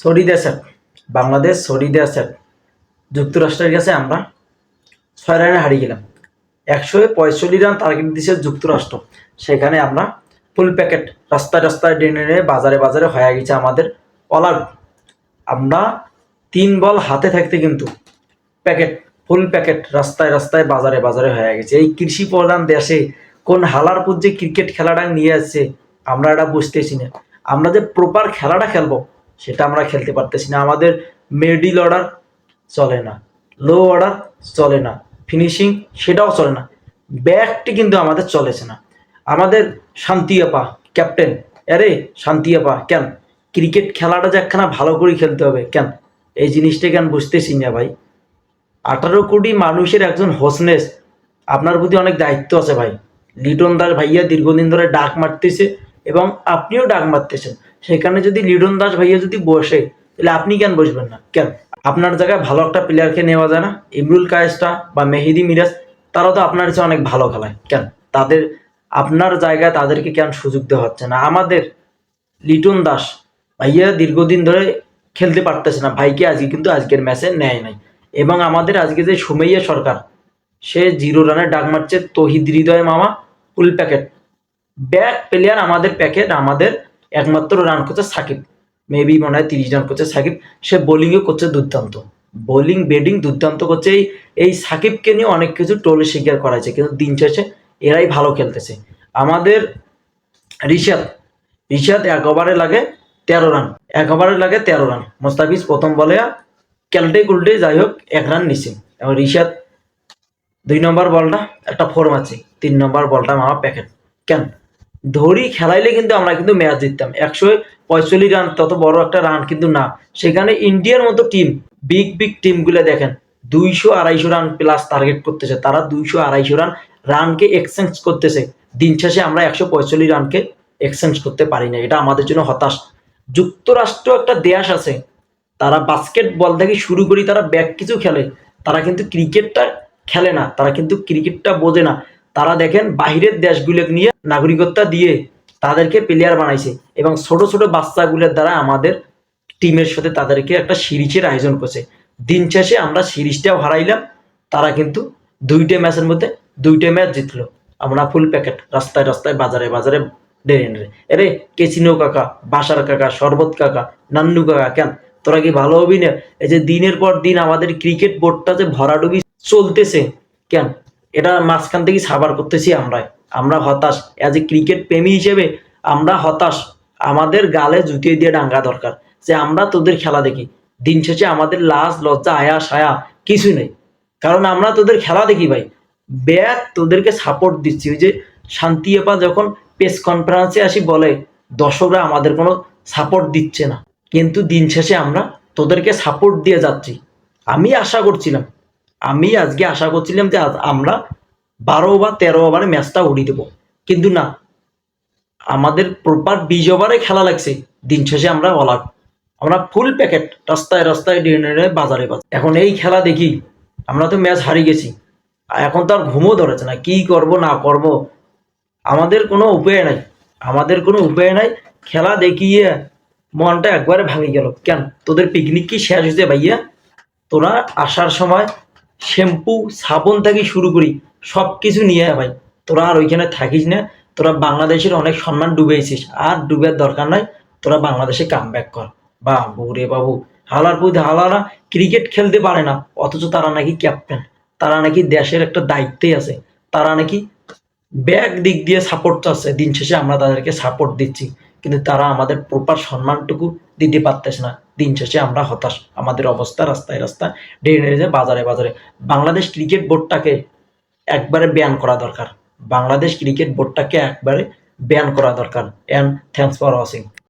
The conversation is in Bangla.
সরিদা স্যার বাংলাদেশ সরিদা স্যার যুক্তরাষ্ট্রের কাছে আমরা ছয় রানে হারিয়ে গেলাম। একশো পঁয়ষট্টি রান টার্গেট দিয়েছে যুক্তরাষ্ট্র। সেখানে আমরা ফুল প্যাকেট রাস্তায় রাস্তায় ডেনে বাজারে বাজারে হয়ে গেছে আমাদের অল আউট আমরা তিন বল হাতে থাকতে কিন্তু প্যাকেট ফুল প্যাকেট রাস্তায় রাস্তায় বাজারে বাজারে হয়ে গেছে। এই কৃষি প্রধান দেশে কোন হালার পুর যে ক্রিকেট খেলাটা নিয়ে আসছে, আমরা এটা বুঝতেছি না। আমরা যে প্রপার খেলাটা খেলব সেটা আমরা খেলতে পারতেছি না। আমাদের মিডিল অর্ডার চলে না লো অর্ডার চলে না ফিনিশিং সেটাও চলে না। ব্যাকটি কিন্তু আমাদের চলেছে না। আমাদের শান্তি আপা ক্যাপ্টেন আরে শান্তি আপা কেন? ক্রিকেট খেলাটা যে একখানা ভালো করে খেলতে হবে, কেন? এই জিনিসটা কেন বুঝতেছি না ভাই? আঠারো কোটি মানুষের একজন হোসনেস আপনার প্রতি অনেক দায়িত্ব আছে ভাই। লিটন দাস ভাইয়া দীর্ঘদিন ধরে ডাক মারতেছে এবং আপনিও ডাক মারতেছেন। সেখানে যদি লিটন দাস ভাইয়া যদি বসে, তাহলে আপনি কেন বসবেন না? কেন? আপনার জায়গায় ভালো একটা প্লেয়ারকে নেওয়া যায় না? ইমরুল কায়েস্টা বা মেহেদি মিরাজ তারা তো আপনার চেয়ে অনেক ভালো খেলায়। কেন? তাদের, আপনার জায়গায় তাদেরকে কেন সুযোগ দেওয়া হচ্ছে না? আমাদের লিটন দাস ভাইয়া দীর্ঘদিন ধরে খেলতে পারতেছে না। ভাইকে আজকে কিন্তু আজকের ম্যাচে নেয় নাই। এবং আমাদের আজকে যে সুমাইয়া সরকার, সে জিরো রানে ডাক মারছে, তহিদ হৃদয় মামা ফুল প্যাকেট ব্যাক প্লেয়ার আমাদের প্যাকেট আমাদের একমাত্র রান করছে সাকিব। মেবি মনে হয় তিরিশ রান করছে সাকিব। সে বোলিংও করছে দুর্দান্ত। বোলিং ব্যাটিং দুর্দান্ত করছে। এই এই সাকিবকে নিয়ে অনেক কিছু টোলে স্বীকার করা হয়েছে কিন্তু দিন শেষে এরাই ভালো খেলতেছে। আমাদের রিশাদ রিশাদ এক ওভারে লাগে তেরো রান এক ওভারে লাগে তেরো রান মোস্তাফিজ প্রথম বলে ক্যালটে কুলটে যাই হোক, এক রান নিছে। এবং রিশাদ, দুই নম্বর বলটা, একটা ফোর মারছে তিন নম্বর বলটা মামা প্যাকেট কেন? ধরি খেলাইলে কিন্তু আমরা কিন্তু ম্যাচ জিততাম। একশো পঁয়তাল্লিশ রান তত বড় একটা রান কিন্তু না। সেখানে ইন্ডিয়ার মতো টিম বিগ বিগ টিমগুলো দেখেন, দুইশো আড়াইশো রান প্লাস টার্গেট করতেছে। তারা দুইশো আড়াইশো রান রানকে এক্সচেঞ্জ করতেছে। দিন শেষে আমরা একশো পঁয়তাল্লিশ রানকে এক্সচেঞ্জ করতে পারি না। এটা আমাদের জন্য হতাশ। যুক্তরাষ্ট্র একটা দেশ আছে, তারা বাস্কেটবল থেকে শুরু করি তারা ব্যাক কিছু খেলে। তারা কিন্তু ক্রিকেটটা খেলে না। তারা কিন্তু ক্রিকেটটা বোঝে না। তারা দেখেন বাহিরের দেশগুলো নিয়ে নাগরিকত্ব দিয়ে তাদেরকে প্লেয়ার বানাইছে এবং ছোট ছোট বাচ্চাগুলোর দ্বারা আমাদের টিমের সাথে তাদেরকে একটা সিরিজের আয়োজন করছে। দিন শেষে আমরা সিরিজটাও হারাইলাম, তারা কিন্তু দুইটা ম্যাচের মধ্যে দুইটা ম্যাচ জিতলো। আমরা ফুল প্যাকেট রাস্তায় রাস্তায়, বাজারে বাজারে ডেরে এরে কেচিনো কাকা বাসার কাকা, শরবত কাকা, নান্নু কাকা, কেন? তোরা কি ভালো হবি না এই যে দিনের পর দিন আমাদের ক্রিকেট বোর্ডটা যে ভরাডুবি চলতেছে, কেন? এটা মাঝখান থেকে সাবার করতেছি আমরা আমরা হতাশ। অ্যাজ এ ক্রিকেট প্রেমী হিসেবে আমরা হতাশ। আমাদের গালে জুতিয়ে দিয়ে ডাঙ্গা দরকার। যে আমরা তোদের খেলা দেখি। দিন শেষে আমাদের লাজ, লজ্জা, আয়া, সায়া কিছু নেই। কারণ আমরা তোদের খেলা দেখি ভাই। ব্যাগ তোদেরকে সাপোর্ট দিচ্ছি। ওই যে শান্তি আপা যখন প্রেস কনফারেন্সে আসি বলে, দর্শকরা আমাদের কোনো সাপোর্ট দিচ্ছে না। কিন্তু দিন শেষে আমরা তোদেরকে সাপোর্ট দিয়ে যাচ্ছি। আমি আশা করছিলাম। আমি আজকে আশা করছিলাম যে আমরা বারো বা তেরো ওভারে ম্যাচটা উড়িয়ে দেবো। কিন্তু না, আমাদের প্রপার বিশ ওভারে খেলা লাগছে। দিন শেষে আমরা অল আউট আমরা ফুল প্যাকেট রাস্তায় রাস্তায় ডিনারে বাজারে বাজারে। এখন এই খেলা দেখি, আমরা তো ম্যাচ হারিয়ে গেছি। এখন তো আর ঘুমও ধরেছে না, কি করব, না করব, আমাদের কোনো উপায় নাই। আমাদের কোনো উপায় নাই, খেলা দেখিয়ে মনটা একবারে ভাঙে গেল। কেন? তোদের পিকনিক কি শেষ হয়েছে ভাইয়া? তোরা আসার সময় শ্যাম্পু, সাবন থেকে শুরু করি সব কিছু নিয়ে ভাই। তোরা আর ওইখানে থাকিস না, তোরা বাংলাদেশের অনেক সম্মান ডুবেছিস আর ডুবের দরকার নাই, তোরা বাংলাদেশে কাম ব্যাক কর। বাবু রে বাবু, হালার পুঁতে হালারা ক্রিকেট খেলতে পারে না, অথচ তারা নাকি ক্যাপ্টেন তারা নাকি দেশের একটা দায়িত্বে আছে। তারা নাকি ব্যাক দিক দিয়ে সাপোর্ট চাচ্ছে। দিন শেষে আমরা তাদেরকে সাপোর্ট দিচ্ছি। কিন্তু তারা আমাদের প্রপার সম্মানটুকু দিতে পারতেছে না। দিন শেষে আমরা হতাশ। আমাদের অবস্থা রাস্তায় রাস্তায় যায় বাজারে বাজারে। বাংলাদেশ ক্রিকেট বোর্ডটাকে একবারে ব্যান করা দরকার। বাংলাদেশ ক্রিকেট বোর্ডটাকে একবারে ব্যান করা দরকার। And thanks for watching